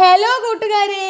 Hello കൂട്ടുകാരെ.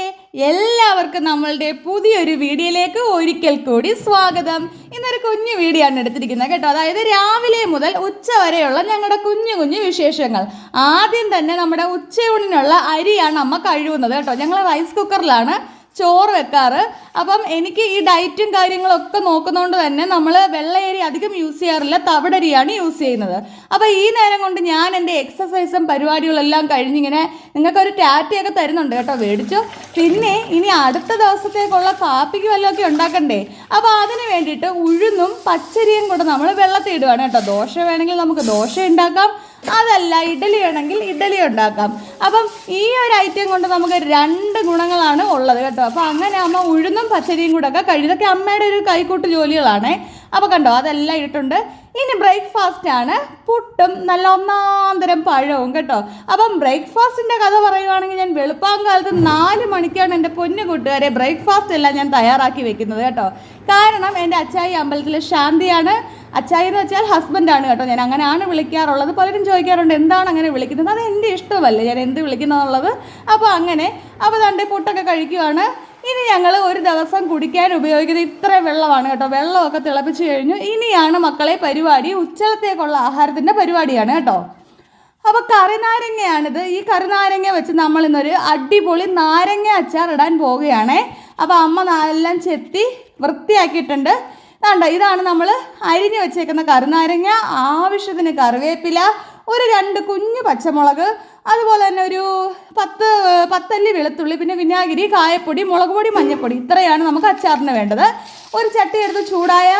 എല്ലാവർക്കും നമ്മളുടെ പുതിയൊരു വീഡിയോയിലേക്ക് ഒരിക്കൽ കൂടി സ്വാഗതം. ഇന്നൊരു കുഞ്ഞു വീഡിയോ ആണ് എടുത്തിരിക്കുന്നത് കേട്ടോ. അതായത് രാവിലെ മുതൽ ഉച്ച വരെയുള്ള ഞങ്ങളുടെ കുഞ്ഞു കുഞ്ഞു വിശേഷങ്ങൾ. ആദ്യം തന്നെ നമ്മുടെ ഉച്ചയൂണിനുള്ള അരിയാണ് അമ്മ കഴുകുന്നത് കേട്ടോ. ഞങ്ങൾ റൈസ് കുക്കറിലാണ് ചോറ് വെക്കാറ്. അപ്പം എനിക്ക് ഈ ഡയറ്റും കാര്യങ്ങളൊക്കെ നോക്കുന്നതുകൊണ്ട് തന്നെ നമ്മൾ വെള്ളയരി അധികം യൂസ് ചെയ്യാറില്ല. തവിടരിയാണ് യൂസ് ചെയ്യുന്നത്. അപ്പോൾ ഈ നേരം കൊണ്ട് ഞാൻ എന്റെ എക്സസൈസും പരിപാടികളെല്ലാം കഴിഞ്ഞിങ്ങനെ നിങ്ങൾക്കൊരു ടാറ്റയൊക്കെ തരുന്നുണ്ട് കേട്ടോ മേടിച്ചു. പിന്നെ ഇനി അടുത്ത ദിവസത്തേക്കുള്ള കാപ്പിക്ക് വല്ലതൊക്കെ ഉണ്ടാക്കണ്ടേ? അപ്പോൾ അതിന് വേണ്ടിയിട്ട് ഉഴുന്നും പച്ചരിയും കൂടെ നമ്മൾ വെള്ളത്തിൽ ഇടുവാണ് കേട്ടോ. ദോശ വേണമെങ്കിൽ നമുക്ക് ദോശ ഉണ്ടാക്കാം. അതല്ല ഇഡലി വേണമെങ്കിൽ ഇഡലി ഉണ്ടാക്കാം. അപ്പം ഈ ഒരു ഐറ്റം കൊണ്ട് നമുക്ക് രണ്ട് ഗുണങ്ങളാണ് ഉള്ളത് കേട്ടോ. അപ്പോൾ അങ്ങനെ അമ്മ ഉഴുന്നും പച്ചരിയും കൂടെ ഒക്കെ കഴിയും അമ്മയുടെ ഒരു കൈക്കൂട്ട് ജോലികളാണേ. അപ്പോൾ കണ്ടോ അതെല്ലാം ഇട്ടിട്ടുണ്ട്. ഇനി ബ്രേക്ക്ഫാസ്റ്റ് ആണ്. പുട്ടും നല്ല ഒന്നാന്തരം പഴവും കേട്ടോ. അപ്പം ബ്രേക്ക്ഫാസ്റ്റിന്റെ കഥ പറയുവാണെങ്കിൽ ഞാൻ വെളുപ്പാങ്കാലത്ത് നാല് മണിക്കാണ് എന്റെ പൊന്നു കൂട്ടുകാരെ ബ്രേക്ക്ഫാസ്റ്റ് എല്ലാം ഞാൻ തയ്യാറാക്കി വെക്കുന്നത് കേട്ടോ. കാരണം എന്റെ അച്ചായി അമ്പലത്തിലെ ശാന്തിയാണ്. അച്ചായി എന്ന് വെച്ചാൽ ഹസ്ബൻഡാണ് കേട്ടോ. ഞാൻ അങ്ങനെയാണ് വിളിക്കാറുള്ളത്. പലരും ചോദിക്കാറുണ്ട് എന്താണ് അങ്ങനെ വിളിക്കുന്നത്? അത് എന്റെ ഇഷ്ടമല്ലേ? ഞാൻ എന്ത് വിളിക്കുന്നതെന്നുള്ളത് അപ്പോൾ അങ്ങനെ അപ്പോൾ തന്റെ പുട്ടൊക്കെ കഴിക്കുവാണ്. ഇനി ഞങ്ങൾ ഒരു ദിവസം കുടിക്കാൻ ഉപയോഗിക്കുന്ന ഇത്ര വെള്ളമാണ് കേട്ടോ. വെള്ളമൊക്കെ തിളപ്പിച്ച് കഴിഞ്ഞു. ഇനിയാണ് മക്കളെ പരിപാടി. ഉച്ചത്തേക്കുള്ള ആഹാരത്തിന്റെ പരിപാടിയാണ് കേട്ടോ. അപ്പോൾ കറിനാരങ്ങയാണിത്. ഈ കറിനാരങ്ങ വെച്ച് നമ്മൾ ഇന്നൊരു അടിപൊളി നാരങ്ങ അച്ചാർ ഇടാൻ പോവുകയാണേ. അപ്പോൾ അമ്മ എല്ലാം ചെത്തി വൃത്തിയാക്കിയിട്ടുണ്ട്. വേണ്ട ഇതാണ് നമ്മൾ അരിഞ്ഞു വെച്ചേക്കുന്ന കറിനാരങ്ങ. ആവശ്യത്തിന് കറിവേപ്പില ഒരു രണ്ട് കുഞ്ഞു പച്ചമുളക് അതുപോലെ തന്നെ ഒരു പത്ത് പത്തല്ലി വെളുത്തുള്ളി പിന്നെ വിനാഗിരി കായപ്പൊടി മുളക് പൊടി മഞ്ഞൾപ്പൊടി ഇത്രയാണ് നമുക്ക് അച്ചാറിന് വേണ്ടത്. ഒരു ചട്ടി എടുത്ത് ചൂടായ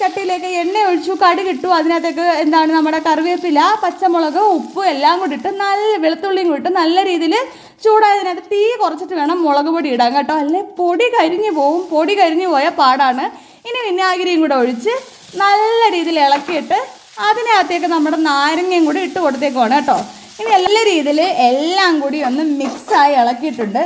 ചട്ടിയിലേക്ക് എണ്ണ ഒഴിച്ചു കടുകിട്ടു. അതിനകത്തേക്ക് എന്താണ് നമ്മുടെ കറിവേപ്പില പച്ചമുളക് ഉപ്പ് എല്ലാം കൂടി ഇട്ട് നല്ല വെളുത്തുള്ളിയും കൂടി ഇട്ട് നല്ല രീതിയിൽ ചൂടായതിനകത്ത് തീ കുറച്ചിട്ട് വേണം മുളക് പൊടി ഇടാൻ കേട്ടോ. അല്ലെ? പൊടി കരിഞ്ഞു പോവും. പൊടി കരിഞ്ഞു പോയ പാടാണ്. ഇനി വിനാഗിരിയും കൂടെ ഒഴിച്ച് നല്ല രീതിയിൽ ഇളക്കിയിട്ട് അതിനകത്തേക്ക് നമ്മുടെ നാരങ്ങയും കൂടി ഇട്ട് കൊടുത്തേക്കുവാണ് കേട്ടോ. ഇനി എല്ലാ രീതിയിൽ എല്ലാം കൂടി ഒന്ന് മിക്സായി ഇളക്കിയിട്ടുണ്ട്.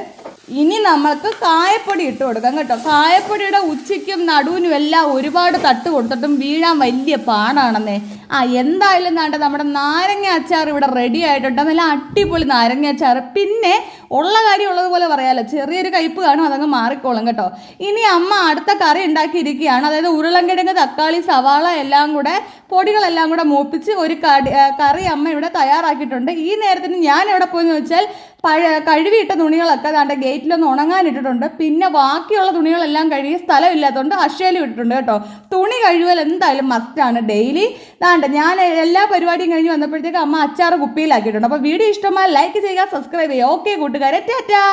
ഇനി നമ്മൾക്ക് കായപ്പൊടി ഇട്ട് കൊടുക്കാം കേട്ടോ. കായപ്പൊടിയുടെ ഉച്ചയ്ക്കും നടുവിനും എല്ലാം ഒരുപാട് തട്ട് കൊടുത്തിട്ടും വീഴാൻ വലിയ പാടാണെന്നേ. ആ എന്തായാലും നാണ്ട നമ്മുടെ നാരങ്ങ അച്ചാർ ഇവിടെ റെഡി ആയിട്ടുണ്ട്. നല്ല അടിപൊളി നാരങ്ങ അച്ചാർ. പിന്നെ ഉള്ള കാര്യം ഉള്ളതുപോലെ പറയാമല്ലോ ചെറിയൊരു കയ്പ് കാണും അതങ്ങ് മാറിക്കോളും കേട്ടോ. ഇനി അമ്മ അടുത്ത കറി ഉണ്ടാക്കിയിരിക്കുകയാണ്. അതായത് ഉരുളൻകിഴങ്ങ് തക്കാളി സവാള എല്ലാം കൂടെ പൊടികളെല്ലാം കൂടെ മൂപ്പിച്ച് ഒരു കടി കറി അമ്മ ഇവിടെ തയ്യാറാക്കിയിട്ടുണ്ട്. ഈ നേരത്തിന് ഞാൻ എവിടെ പോയെന്ന് വെച്ചാൽ പഴ കഴുകിയിട്ട തുണികളൊക്കെ അതാണ്ട് ഗേറ്റിലൊന്ന് ഉണങ്ങാനിട്ടിട്ടുണ്ട്. പിന്നെ ബാക്കിയുള്ള തുണികളെല്ലാം കഴുകി സ്ഥലമില്ലാത്തതുകൊണ്ട് അക്ഷയിലും ഇട്ടിട്ടുണ്ട് കേട്ടോ. തുണി കഴുകൽ എന്തായാലും മസ്റ്റാണ് ഡെയിലി അതാണ്ട് ഞാൻ എല്ലാ പരിപാടിയും കഴിഞ്ഞ് വന്നപ്പോഴത്തേക്ക് അമ്മ അച്ചാറ് കുപ്പിയിലാക്കിയിട്ടുണ്ട്. അപ്പോൾ വീഡിയോ ഇഷ്ടമായി ലൈക്ക് ചെയ്യുക സബ്സ്ക്രൈബ് ചെയ്യുക. ഓക്കെ കൂട്ടുകാരെ ടാറ്റാ!